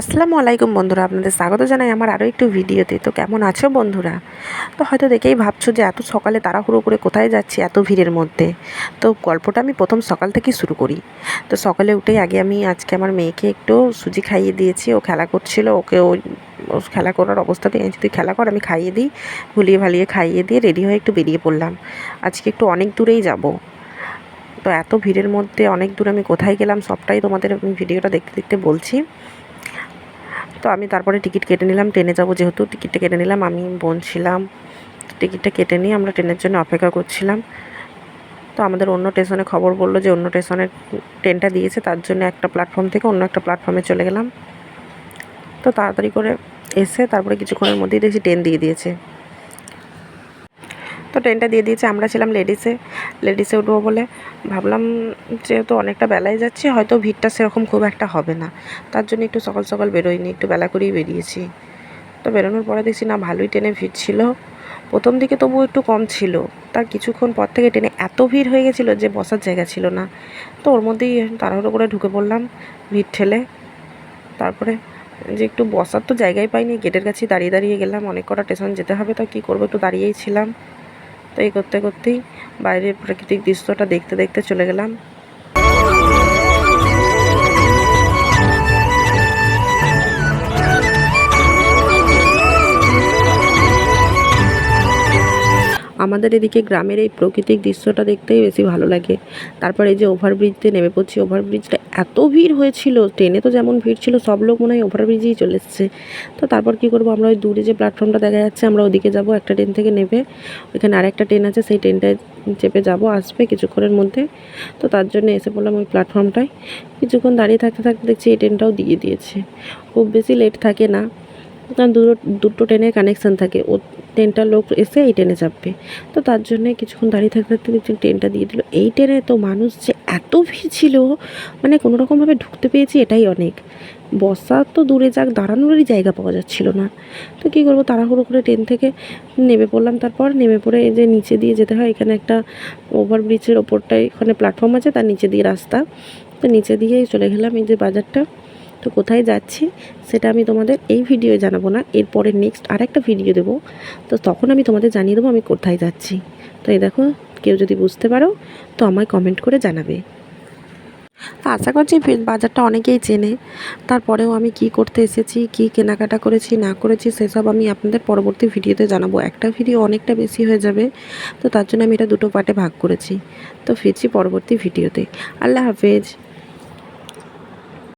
আসসালামু আলাইকুম বন্ধুরা, আপনাদের স্বাগত জানাই আমার আরও একটু ভিডিওতে। তো কেমন আছো বন্ধুরা? তো হয়তো দেখেই ভাবছ যে এত সকালে তাড়াহুড়ো করে কোথায় যাচ্ছি এত ভিড়ের মধ্যে। তো গল্পটা আমি প্রথম সকাল থেকেই শুরু করি। তো সকালে উঠেই আগে আমি আজকে আমার মেয়েকে একটু সুজি খাইয়ে দিয়েছি, ও খেলা করছিল, ওকে ও খেলা করার অবস্থাতে আমি তুই খেলা কর, আমি খাইয়ে দিই, ভুলিয়ে ভালিয়ে খাইয়ে দিয়ে রেডি হয়ে একটু বেরিয়ে পড়লাম। আজকে একটু অনেক দূরেই যাব। তো এত ভিড়ের মধ্যে অনেক দূর আমি কোথায় গেলাম সবটাই তোমাদের আমি ভিডিওটা দেখতে দেখতে বলছি। তো আমি তারপরে টিকিট কেটে নিলাম, ট্রেনে যাব যেহেতু, টিকিটটা কেটে নিলাম, আমি বোন ছিলাম। টিকিটটা কেটে নিয়ে আমরা ট্রেনের জন্য অপেক্ষা করছিলাম। তো আমাদের অন্য স্টেশনে খবর বলল যে অন্য স্টেশনে ট্রেনটা দিয়েছে, তার জন্য একটা প্ল্যাটফর্ম থেকে অন্য একটা প্ল্যাটফর্মে চলে গেলাম। তো তাড়াতাড়ি করে এসে তারপরে কিছুক্ষণের মধ্যেই দেখছি ট্রেন দিয়ে দিয়েছে। তো ট্রেনটা দিয়ে দিয়েছে, আমরা ছিলাম লেডিসে লেডিসে উঠবো বলে। ভাবলাম যেহেতু অনেকটা বেলায় যাচ্ছি, হয়তো ভিড়টা সেরকম খুব একটা হবে না। তার জন্য একটু সকাল সকাল বেরোয়নি একটু বেলা করেই বেরিয়েছি। তো বেরোনোর পরে দেখছি না, ভালোই ট্রেনে ভিড় ছিল। প্রথম দিকে তবুও একটু কম ছিল। তার কিছুক্ষণ পর থেকে ট্রেনে এত ভিড় হয়ে গেছিল যে বসার জায়গা ছিল না। তো ওর মধ্যেই তাড়াহুড়ো করে ঢুকে পড়লাম, ভিড় ঠেলে। তারপরে যে একটু বসার তো জায়গায় পাইনি, গেটের কাছে দাঁড়িয়ে দাঁড়িয়ে গেলাম। অনেক কটা স্টেশন যেতে হবে, তো কী করব? একটু দাঁড়িয়েই ছিলাম। তো এই করতে করতেই বাইরের প্রাকৃতিক দৃশ্যটা দেখতে দেখতে চলে গেলাম। আমাদের এদিকে গ্রামের এই প্রাকৃতিক দৃশ্যটা দেখতেই বেশি ভালো লাগে। তারপর এই যে ওভারব্রিজতে নেমে পড়ছি, ওভারব্রিজটা এত ভিড় হয়েছিল, ট্রেনে তো যেমন ভিড় ছিল, সব লোক মনে হয় ওভারব্রিজেই চলে এসছে। তো তারপর কী করব, আমরা ওই দূরে যে প্ল্যাটফর্মটা দেখা যাচ্ছে, আমরা ওদিকে যাব, একটা ট্রেন থেকে নেবে ওইখানে আরেকটা ট্রেন আছে, সেই ট্রেনটায় চেপে যাব, আসবে কিছুক্ষণের মধ্যে। তো তার জন্য এসে পড়লাম ওই প্ল্যাটফর্মটায় কিছুক্ষণ দাঁড়িয়ে থাকতে থাকতে দেখছি এই ট্রেনটাও দিয়ে দিয়েছে। খুব বেশি লেট থাকে না। কারণ দুটো দুটো ট্রেনের কানেকশান থাকে। ও ট্রেনটার লোক এসে এই ট্রেনে চাপবে। তো তার জন্যে কিছুক্ষণ দাঁড়িয়ে থাকতে থাকতে ট্রেনটা দিয়ে দিল। এই ট্রেনে তো মানুষ যে এত ভিড় ছিল মানে কোনো রকমভাবে ঢুকতে পেরেছি এটাই অনেক। বসা তো দূরে যাক, দাঁড়ানোরই জায়গা পাওয়া যাচ্ছিল না। তো কী করব, তাড়াহুড়ো করে ট্রেন থেকে নেমে পড়লাম। তারপর নেমে পড়ে যে নিচে দিয়ে যেতে হয়, এখানে একটা ওভারব্রিজের ওপরটায় এখানে প্ল্যাটফর্ম আছে, তার নিচে দিয়ে রাস্তা। তো নিচে দিয়েই চলে গেলাম এই যে বাজারটা। তো কোথায় যাচ্ছি সেটা আমি তোমাদের এই ভিডিও জানাব না। এরপরে নেক্সট আর একটা ভিডিও দেবো। তো তখন আমি তোমাদের জানিয়ে দেবো আমি কোথায় যাচ্ছি। তো এই দেখো, কেউ যদি বুঝতে পারো, তো আমায় কমেন্ট করে জানাবে। তো আশা করছি বাজারটা অনেকেই চেনে। তারপরেও আমি কি করতে এসেছি, কি কেনাকাটা করেছি, না করেছি, সেসব আমি আপনাদের পরবর্তী ভিডিওতে জানাব। একটা ভিডিও অনেকটা বেশি হয়ে যাবে, তো তার জন্য আমি এটা দুটো পার্টে ভাগ করেছি। তো ফিরছি পরবর্তী ভিডিওতে আল্লাহ হাফেজ।